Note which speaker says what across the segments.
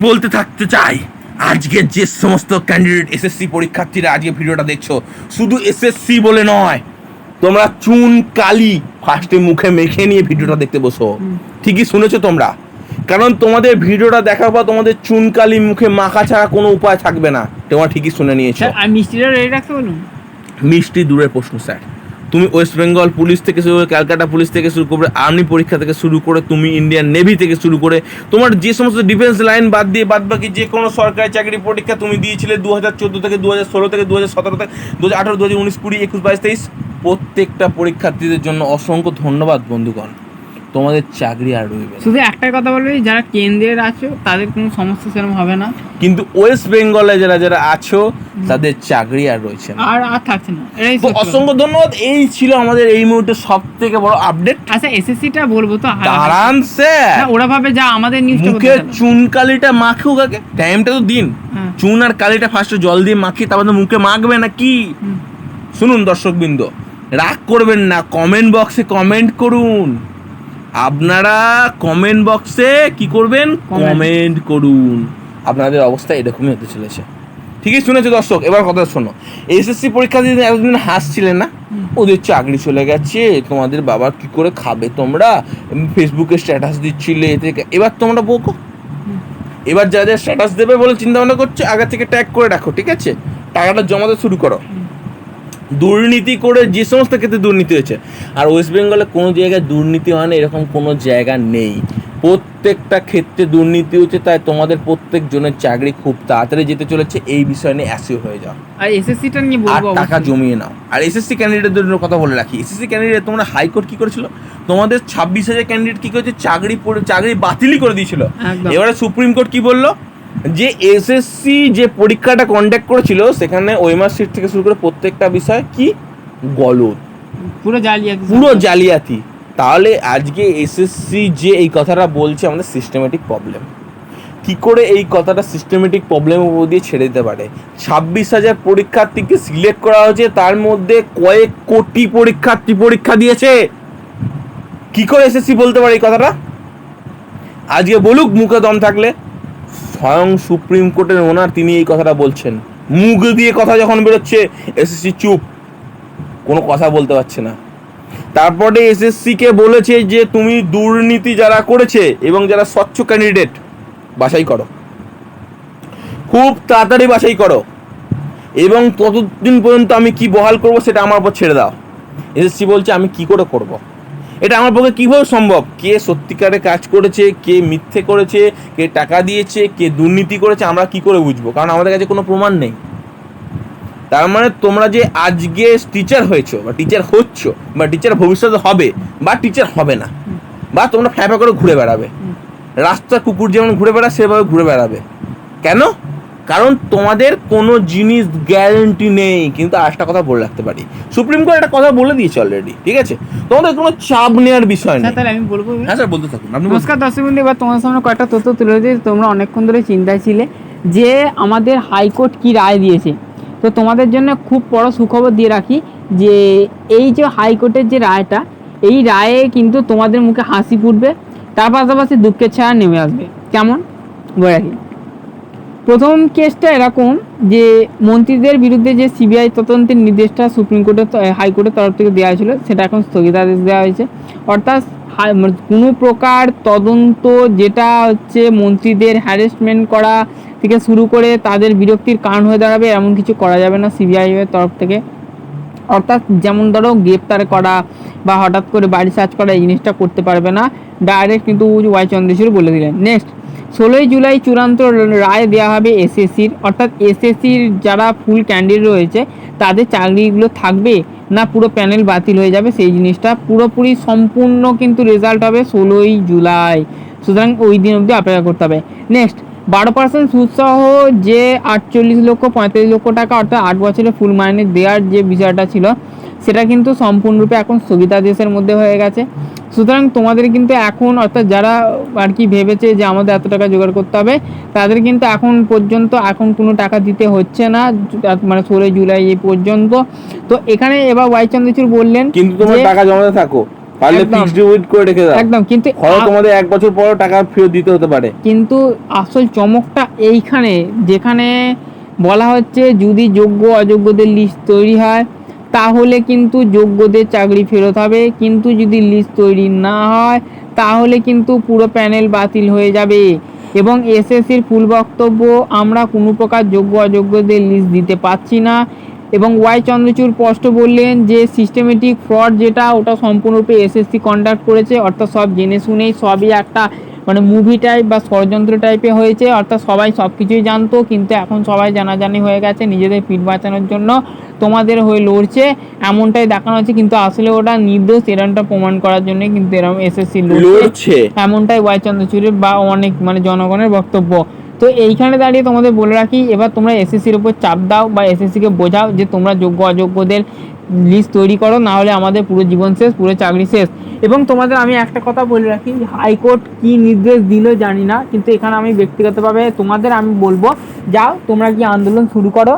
Speaker 1: বলতে থাকতে চাই। আজকে যে সমস্ত ক্যান্ডিডেট এসএসসি পরীক্ষার্থীরা আজকে ভিডিওটা দেখছ শুধু এসএসসি বলে নয় তোমরা চুন কালি ফার্স্টে মুখে মেখে নিয়ে ভিডিওটা দেখতে বসো। ঠিকই শুনেছো তোমরা? কারণ তোমাদের ভিডিওটা দেখার পর তোমাদের চুন কালি মুখে মাখা ছাড়া কোনো উপায় থাকবে না। তোমরা ঠিকই শুনে নিয়েছো।
Speaker 2: আর মিষ্টিটা রেডি রাখতে বলুন।
Speaker 1: মিষ্টি দূরের প্রশ্ন স্যার। তুমি ওয়েস্ট বেঙ্গল পুলিশ থেকে শুরু করে ক্যালকাটা পুলিশ থেকে শুরু করে আর্মি পরীক্ষা থেকে শুরু করে তুমি ইন্ডিয়ান নেভি থেকে শুরু করে তোমার যে সমস্ত ডিফেন্স লাইন বাদ দিয়ে বাদ বাকি যে কোনো সরকারি চাকরি পরীক্ষা তুমি দিয়েছিলে দু হাজার চোদ্দ থেকে দু হাজার ষোলো থেকে দু হাজার সতেরো থেকে দু হাজার আঠারো দু হাজার উনিশ, কুড়ি, একুশ, বাইশ, তেইশ, প্রত্যেকটা পরীক্ষার্থীদের জন্য অসংখ্য ধন্যবাদ বন্ধুগণ। তোমাদের চাকরি আর রইবে
Speaker 2: শুধু একটাই কথা বলবে যারা কেন্দ্রের আছো তাদের কোনো সমস্যা সেরকম হবে না।
Speaker 1: কিন্তু ওয়েস্ট বেঙ্গলে যারা যারা আছো তাদের চাকরি আর রয়েছে না।
Speaker 2: আর আর থাকছে না
Speaker 1: তো অসংখ্য ধন্যবাদ এই ছিল আমাদের এই মুহূর্তে সব থেকে বড় আপডেট
Speaker 2: আচ্ছা এসএসসিটা বলব তো
Speaker 1: দাঁড়ান স্যার।
Speaker 2: ওরা ভাবে যা আমাদের নিউজটা
Speaker 1: মুখে চুন কালিটা মাখুক আগে টাইমটা তো দিন।
Speaker 2: হ্যাঁ।
Speaker 1: চুন আর কালিটা ফার্স্টে জল দিয়ে মাখিয়ে তারপর তো মুখে মাখবে না কি? শুনুন দর্শকবৃন্দ রাগ করবেন না কমেন্ট বক্সে কমেন্ট করুন। আপনারা কমেন্ট বক্সে কি করবেন? কমেন্ট করুন। আপনাদের অবস্থা এরকমই হতে চলেছে। ঠিকই শুনেছো দর্শক এবার কথা শোনো। এসএসসি পরীক্ষা দিয়ে এতদিন হাসছিলেন না? ওদের চাকরি চলে গেছে তোমাদের বাবা কি করে খাবে তোমরা? ফেসবুকে স্ট্যাটাস দিচ্ছিলে এ থেকে এবার তোমরা বকো। এবার যা যা স্ট্যাটাস দেবে বলে চিন্তা ভাবনা করছ আগে থেকে ট্যাগ করে রাখো ঠিক আছে? টাকাটা জমাতে শুরু করো। দুর্নীতি করে যে সমস্ত ক্ষেত্রে দুর্নীতি হয়েছে। আর ওয়েস্ট বেঙ্গলে কোনো জায়গায় দুর্নীতি হয় না এরকম কোনো জায়গা নেই। প্রত্যেকটা ক্ষেত্রে দুর্নীতি হচ্ছে তাই তোমাদের প্রত্যেক জনের চাকরি খুব তাড়াতাড়ি যেতে চলেছে এই বিষয় নিয়ে অ্যাসিও হয়ে যাও।
Speaker 2: আর এসএসসিটা নিয়ে
Speaker 1: আর
Speaker 2: বলব
Speaker 1: টাকা জমিয়ে নাও। আর এসএসসি ক্যান্ডিডেটদের জন্য কথা বলে রাখি। এসএসসি ক্যান্ডিডেট তোমরা হাইকোর্ট কি করেছিল? তোমাদের ছাব্বিশ হাজার ক্যান্ডিডেট কি করেছে? চাকরি চাকরি বাতিলই করে দিয়েছিল। এবারে সুপ্রিম কোর্ট কি বলল? যে এসএসসি যে পরীক্ষাটা কন্ডাক্ট করেছিল সেখানে ওয়েমার সিট থেকে শুরু করে প্রত্যেকটা বিষয় কি? গলদ।
Speaker 2: পুরো জালিয়াতি।
Speaker 1: পুরো জালিয়াতি। তাহলে আজকে এসএসসি যে এই কথাটা বলছে আমাদের সিস্টেমেটিক প্রবলেম কি করে এই কথাটা সিস্টেমেটিক প্রবলেমের উপর দিয়ে ছেড়ে দিতে পারে? ছাব্বিশ হাজার পরীক্ষার্থীকে সিলেক্ট করা হয়েছে তার মধ্যে কয়েক কোটি পরীক্ষার্থী পরীক্ষা দিয়েছে। কি করে এসএসসি বলতে পারে এই কথাটা? আজকে বলুক মুখে দম থাকলে। স্বয়ং সুপ্রিম কোর্টের ওনার তিনি এই কথাটা বলছেন। মুখ দিয়ে কথা যখন বেরোচ্ছে এসএসসি চুপ। কোনো কথা বলতে পারছে না। তারপরে এসএসসি কে বলেছে যে, তুমি দুর্নীতি যারা করেছে এবং যারা স্বচ্ছ ক্যান্ডিডেট বাছাই করো। খুব তাড়াতাড়ি বাছাই করো। এবং ততদিন পর্যন্ত আমি কি বহাল করব, সেটা আমার উপর ছেড়ে দাও। এসএসসি বলছে, আমি কি করে করব। এটা আমার পক্ষে কীভাবে সম্ভব? কে সত্যিকারে কাজ করেছে, কে মিথ্যে করেছে, কে টাকা দিয়েছে, কে দুর্নীতি করেছে, আমরা কি করে বুঝব? কারণ আমাদের কাছে কোনো প্রমাণ নেই। তার মানে তোমরা যে আজকে টিচার হয়েছো, বা টিচার হচ্ছ, বা টিচার ভবিষ্যতে হবে, বা টিচার হবে না, বা তোমরা ফ্যাপা করে ঘুরে বেড়াবে। রাস্তা কুকুর যেমন ঘুরে বেড়ায়, সেভাবে ঘুরে বেড়াবে। কেন? কারণ তোমাদের কোনো জিনিস গ্যারেন্টি নেই কিন্তু আরেকটা কথা বলে রাখতে পারি। সুপ্রিম কোর্ট একটা কথা বলে দিয়েছে অলরেডি ঠিক আছে? তোমাদের কোনো চাপ নেওয়ার বিষয় নেই।
Speaker 2: তাহলে আমি বলব
Speaker 1: হ্যাঁ স্যার বলতে থাকুন। আপনি
Speaker 2: নমস্কার দর্শক বন্ধু এবার তোমার সামনে কয়েকটা তথ্য তুলে ধরেছি তোমরা অনেকক্ষণ ধরে চিন্তায় ছিলে যে আমাদের হাইকোর্ট কি রায় দিয়েছে। তো তোমাদের জন্য খুব বড় সুখবর দিয়ে রাখি যে এই যে হাইকোর্টের যে রায়টা এই রায়ে কিন্তু তোমাদের মুখে হাসি ফুটবে তার পাশাপাশি দুঃখের ছায়া নেমে আসবে। কেমন? বলে রাখি। প্রথম কেসটা এরকম যে মন্ত্রীদের বিরুদ্ধে যে সিবিআই তদন্তের নির্দেশটা সুপ্রিম কোর্টের হাইকোর্টের তরফ থেকে দেওয়া হয়েছিল, সেটা এখন স্থগিতাদেশ দেওয়া হয়েছে। অর্থাৎ মানে কোনো প্রকার তদন্ত যেটা হচ্ছে মন্ত্রীদের হ্যারাসমেন্ট করা থেকে শুরু করে তাদের বিরক্তির কারণ হয়ে দাঁড়াবে, এমন কিছু করা যাবে না সিবিআই এর তরফ থেকে। অর্থাৎ যেমন ধরো গ্রেপ্তার করা বা হঠাৎ করে বাড়ি সার্চ করা, এই জিনিসটা করতে পারবে না। ডাইরেক্ট কিন্তু ওয়াই চন্দ্রেশ্বর বলে দিলেন। নেক্সট ষোলোই জুলাই চূড়ান্ত রায় দেওয়া হবে এসএসসির। অর্থাৎ এসএসসির যারা ফুল ক্যান্ডিডেট রয়েছে, তাদের চাকরিগুলো থাকবে না পুরো প্যানেল বাতিল হয়ে যাবে? সেই জিনিসটা পুরোপুরি সম্পূর্ণ কিন্তু রেজাল্ট হবে ষোলোই জুলাই। সুতরাং ওই দিন অবধি অপেক্ষা করতে হবে। নেক্সট বারো পার্সেন্ট সুদসহ যে আটচল্লিশ লক্ষ পঁয়তাল্লিশ লক্ষ টাকা অর্থাৎ আট বছরে ফুল মাইনে দেওয়ার যে বিষয়টা ছিল সেটা কিন্তু সম্পূর্ণরূপে এখন স্থগিতাদেশের মধ্যে হয়ে গেছে। সুতরাং তোমাদের কিন্তু এখন অর্থাৎ যারা আর কি ভেবেছে যে আমাদের এত টাকা জোগাড় করতে হবে তাদের কিন্তু এখন পর্যন্ত এখন কোনো টাকা দিতে হচ্ছে না মানে ষোলোই জুলাই এই পর্যন্ত। তো এখানে এবার ওয়াই চন্দ্রচূড় বললেন
Speaker 1: কিন্তু তোমরা টাকা জমাতে থাকো। পারলে ফিক্সড ডিপোজিট করে রেখে দাও।
Speaker 2: একদম কিন্তু
Speaker 1: হয়তো তোমাদের এক বছর পর টাকা ফেরত দিতে হতে পারে।
Speaker 2: কিন্তু আসল চমকটা এইখানে যেখানে বলা হচ্ছে যদি যোগ্য অযোগ্যদের লিস্ট তৈরি হয় তাহলে কিন্তু যোগ্যদের চাকরি ফেরত হবে। কিন্তু যদি লিস্ট তৈরি না হয় তাহলে কিন্তু পুরো প্যানেল বাতিল হয়ে যাবে। এবং এসএসসির ফুল বক্তব্য আমরা কোনো প্রকার যোগ্য অযোগ্যদের লিস্ট দিতে পারছি না। এবং ওয়াই চন্দ্রচূড় স্পষ্ট বললেন যে সিস্টেমেটিক ফ্রড যেটা ওটা সম্পূর্ণরূপে এসএসসি কন্ডাক্ট করেছে অর্থাৎ সব জেনে শুনেই সবই একটা মানে মুভি টাইপ বা ষড়যন্ত্র টাইপে হয়েছে অর্থাৎ সবাই সব কিছুই জানতো কিন্তু এখন সবাই জানাজানি হয়ে গেছে নিজেদের পিঠ বাঁচানোর জন্য তোমাদের হয়ে লড়ছে এমনটাই দেখানো হচ্ছে কিন্তু আসলে ওটা নির্দোষ এরমটা প্রমাণ করার জন্য কিন্তু এরম এসএসসি লড়ছে।
Speaker 1: লড়ছে?
Speaker 2: এমনটাই ওয়াই চন্দ্রচূড়ের বা অনেক মানে জনগণের বক্তব্য। তো এইখানে দাঁড়িয়ে তোমাদের বলে রাখি এবার তোমরা এসএসসির উপর চাপ দাও বা এসএসসিকে বোঝাও যে তোমরা যোগ্য অযোগ্যদের লিস্ট তৈরি করো না হলে আমাদের পুরো জীবন শেষ পুরো চাকরি শেষ। এবং তোমাদের আমি একটা কথা বলে রাখি হাইকোর্ট কি নির্দেশ দিল জানি না কিন্তু এখানে আমি ব্যক্তিগতভাবে তোমাদের আমি বলব যাও তোমরা কি আন্দোলন শুরু করো।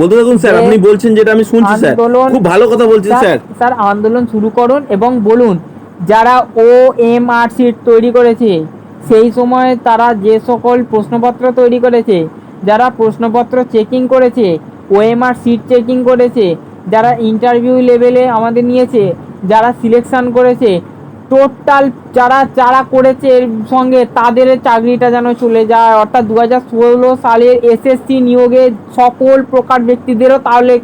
Speaker 1: বলতে থাকুন স্যার আপনি বলছেন যেটা আমি শুনছি স্যার। খুব ভালো কথা বলছেন স্যার
Speaker 2: স্যার। আন্দোলন শুরু করুন এবং বলুন যারা ও এম আর সিট তৈরি করেছে সেই সময় তারা যে সকল প্রশ্নপত্র তৈরি করেছে, যারা প্রশ্নপত্র চেকিং করেছে ওএমআর সিট চেকিং করেছে, যারা ইন্টারভিউ লেভেলে আমাদের নিয়েছে, যারা সিলেকশন করেছে টোটাল যারা যারা করেছে এর সঙ্গে তাদের চাকরিটা যেন চলে যায়। অর্থাৎ দু হাজার ষোলো সালের এসএসসি নিয়োগে সকল প্রকার ব্যক্তিদেরও তাহলে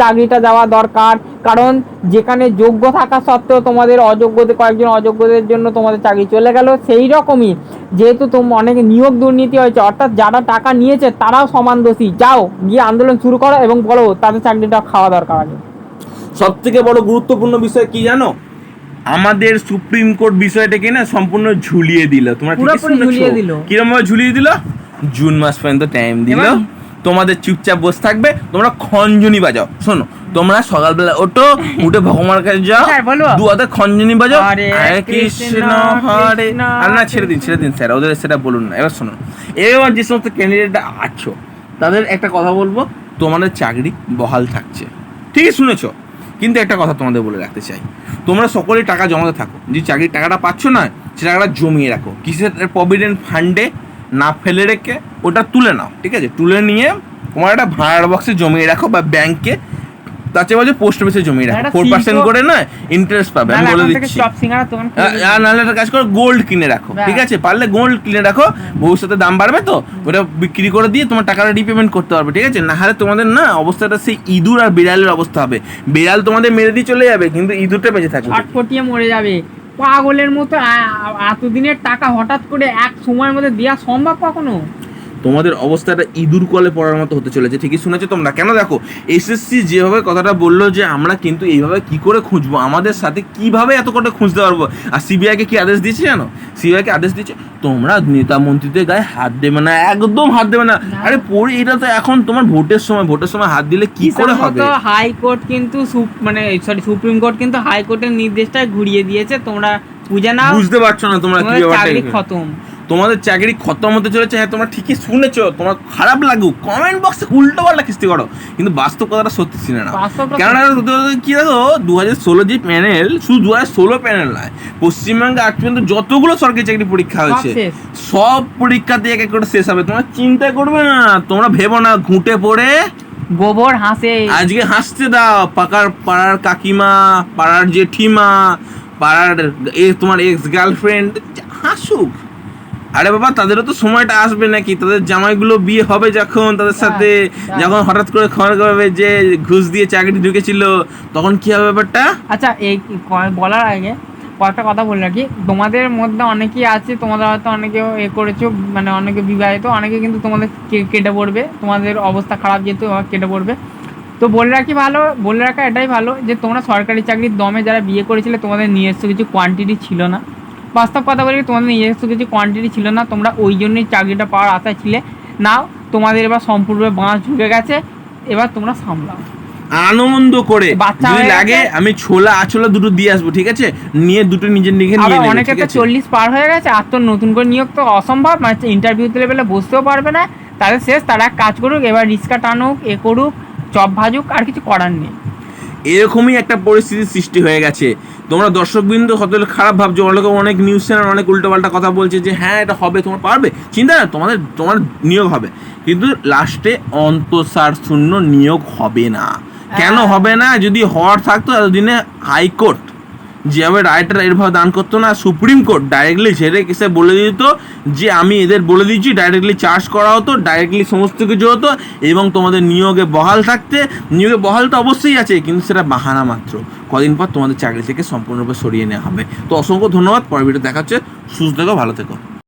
Speaker 2: চাকরিটা দেওয়া দরকার। কারণ যেখানে যোগ্য থাকা সত্ত্বেও তোমাদের অযোগ্যদের কয়েকজন অযোগ্যদের জন্য তোমাদের চাকরি চলে গেল সেই রকমই। যেহেতু তোম অনেক নিয়োগ দুর্নীতি হয়েছে অর্থাৎ যারা টাকা নিয়েছে তারাও সমান দোষী। যাও গিয়ে আন্দোলন শুরু করো এবং বলো তাদের চাকরিটা খাওয়া দরকার আগে।
Speaker 1: সব থেকে বড় গুরুত্বপূর্ণ বিষয় কি জানো? আমাদের সুপ্রিম কোর্ট বিষয়টাকে না সম্পূর্ণ ঝুলিয়ে দিল। তোমরা
Speaker 2: দিল।
Speaker 1: কিরম ভাবে ঝুলিয়ে দিল। জুন মাস পর্যন্ত টাইম দিল। তোমাদের চুপচাপ বসে থাকবে তোমরা খঞ্জনি বাজাও। শোনো তোমরা সকালবেলা ওঠো উঠে ভগবানের কাছে যাও দু হাতে খঞ্জনি বাজাও।
Speaker 2: হরে কৃষ্ণ
Speaker 1: হরে আর না ছেড়ে দিন ছেড়ে দিন স্যার ওদের সেটা বলুন না। এবার শোনো এবার যে সমস্ত ক্যান্ডিডেটটা আছো তাদের একটা কথা বলব তোমাদের চাকরি বহাল থাকছে। ঠিকই শুনেছো? কিন্তু একটা কথা তোমাদের বলে রাখতে চাই। তোমরা সকলেই টাকা জমাতে থাকো। যে চাকরির টাকাটা পাচ্ছ না সে টাকাটা জমিয়ে রাখো। কিসের প্রভিডেন্ট ফান্ডে না ফেলে রেখে ওটা তুলে নাও ঠিক আছে? তুলে নিয়ে তোমার একটা ভাড়ার বক্সে জমিয়ে রাখো বা ব্যাংকে তার চেয়ে বলছে পোস্ট অফিসে জমিয়ে রাখো। ফোর পার্সেন্ট করে না ইন্টারেস্ট পাবে আমি বলে দিচ্ছি। আর নাহলে একটা কাজ করো গোল্ড কিনে রাখো ঠিক আছে? পারলে গোল্ড কিনে রাখো ভবিষ্যতে দাম বাড়বে তো ওটা বিক্রি করে দিয়ে তোমার টাকাটা রিপেমেন্ট করতে পারবে ঠিক আছে? না হলে তোমাদের না অবস্থাটা সেই ইঁদুর আর বিড়ালের অবস্থা হবে। বিড়াল তোমাদের মেরে দিয়ে চলে যাবে কিন্তু ইঁদুরটা বেঁচে থাকবে।
Speaker 2: ছটফটিয়ে মরে যাবে। পাগলের মতো এতদিনের টাকা হঠাৎ করে এক সময়ের মধ্যে দেওয়া সম্ভব কখনো?
Speaker 1: তোমাদের অবস্থাটা ইঁদুর কলে পড়ার মতো হতে চলেছে ঠিকই শুনেছো তোমরা। কেন দেখো এসএসসি যেভাবে কথাটা বলল যে আমরা কিন্তু এইভাবে কি করে খুঁজবো আমাদের সাথে কীভাবে এত করে খুঁজতে পারব? আর সিবিআইকে কি আদেশ দিয়েছে জানো? সিবিআইকে আদেশ দিয়েছে তোমরা নেতা মন্ত্রীদের গায়ে হাত দেবে না একদম হাত দেবে না। আরে পড়ে এটা তো এখন তোমার ভোটের সময় ভোটের সময় হাত দিলে কি করে হবে?
Speaker 2: হাইকোর্ট কিন্তু মানে সরি সুপ্রিম কোর্ট কিন্তু হাইকোর্টের নির্দেশটা ঘুরিয়ে দিয়েছে তোমরা বুঝে না
Speaker 1: বুঝতে পারছ না তোমরা কি ব্যাপারটা
Speaker 2: খতম।
Speaker 1: তোমাদের চাকরি খতম হতে চলেছে হ্যাঁ তোমরা ঠিকই শুনেছো তোমার খারাপ লাগুক। কমেন্ট বক্সে উল্টো পাল্টা কিস্তি করো কিন্তু বাস্তব কথাটা সত্যি ছিল না কেননা কি দেখো দু হাজার ষোলো যে প্যানেল শুধু দু হাজার ষোলো প্যানেল নয় পশ্চিমবঙ্গে আজ পর্যন্ত যতগুলো সরকারি চাকরি পরীক্ষা হয়েছে। সব পরীক্ষাতে এক এক করে শেষ হবে। তোমরা চিন্তা করবে না তোমরা ভেবো না ঘুঁটে পড়ে
Speaker 2: গোবর হাসে।
Speaker 1: আজকে হাসতে দাও পাকার পাড়ার কাকিমা পাড়ার জেঠিমা পাড়ার এ তোমার এক্স গার্লফ্রেন্ড হাসুক। আরে বাবা তাদেরও তো সময়টা আসবে নাকি? তাদের জামাইগুলো বিয়ে হবে যখন তাদের সাথে
Speaker 2: হ্যাঁ।
Speaker 1: যখন হঠাৎ করে খবর করবে যে ঘুষ দিয়ে চাকরি ঢুকেছিল তখন কি হবে ব্যাপারটা?
Speaker 2: আচ্ছা এই বলার আগে কয়েকটা কথা বলে রাখি। তোমাদের মধ্যে অনেকেই আছে তোমাদের হয়তো অনেকে এ করেছ মানে অনেকে বিবাহিত অনেকে কিন্তু তোমাদের কে- কেটে পড়বে। তোমাদের অবস্থা খারাপ যেহেতু কেটে পড়বে। তো বলে রাখি ভালো বলে রাখা এটাই ভালো যে তোমরা সরকারি চাকরির দমে যারা বিয়ে করেছিলে তোমাদের নিজস্ব কিছু কোয়ান্টিটি ছিল না। বাস্তব কথা বলি তোমাদের নিজস্ব কিছু কোয়ান্টিটি ছিল না তোমরা ওই জন্যই চাকরিটা পাওয়ার আশায় ছিলে। নাও তোমাদের এবার সম্পূর্ণ বাঁশ ঢুকে গেছে এবার তোমরা সামলাও।
Speaker 1: আনন্দ করে।
Speaker 2: বাচ্চা
Speaker 1: যদি লাগে আমি ছোলা আছোলা দুটো দিয়ে আসব ঠিক আছে? নিয়ে দুটো নিজের দিকে নিয়ে নেবে
Speaker 2: অনেকে তো চল্লিশ পার হয়ে গেছে আর তো নতুন করে নিয়োগ তো অসম্ভব মানে ইন্টারভিউতে লেভেলে বসতেও পারবে না। তাদের শেষ তারা এক কাজ করুক এবার রিক্সা টানুক এ করুক চপ ভাজুক আর কিছু করার নেই।
Speaker 1: এরকমই একটা পরিস্থিতির সৃষ্টি হয়ে গেছে। তোমরা দর্শকবৃন্দ হতে খারাপ ভাবছ অনেক অনেক নিউজ চ্যানেল অনেক উল্টোপাল্টা কথা বলছে যে হ্যাঁ এটা হবে তোমার পারবে? চিন্তা না তোমাদের তোমার নিয়োগ হবে। কিন্তু লাস্টে অন্তঃসার শূন্য নিয়োগ হবে না। কেন হবে না? যদি হওয়ার থাকতো এতদিনে হাইকোর্ট যেভাবে রায়টা এরভাবে দান করতো না সুপ্রিম কোর্ট ডাইরেক্টলি ছেড়ে কেসে বলে দিত যে, আমি এদের বলে দিচ্ছি ডাইরেক্টলি চার্জ করা হতো ডাইরেক্টলি সমস্ত কিছু হতো এবং তোমাদের নিয়োগে বহাল থাকতে, নিয়োগে বহাল তো অবশ্যই আছে, কিন্তু সেটা বাহানা মাত্র। কদিন পর তোমাদের চাকরি থেকে সম্পূর্ণরূপে সরিয়ে নেওয়া হবে। তো অসংখ্য ধন্যবাদ, পরের ভিডিও দেখাচ্ছে সুস্থ থেকো, ভালো থেকো।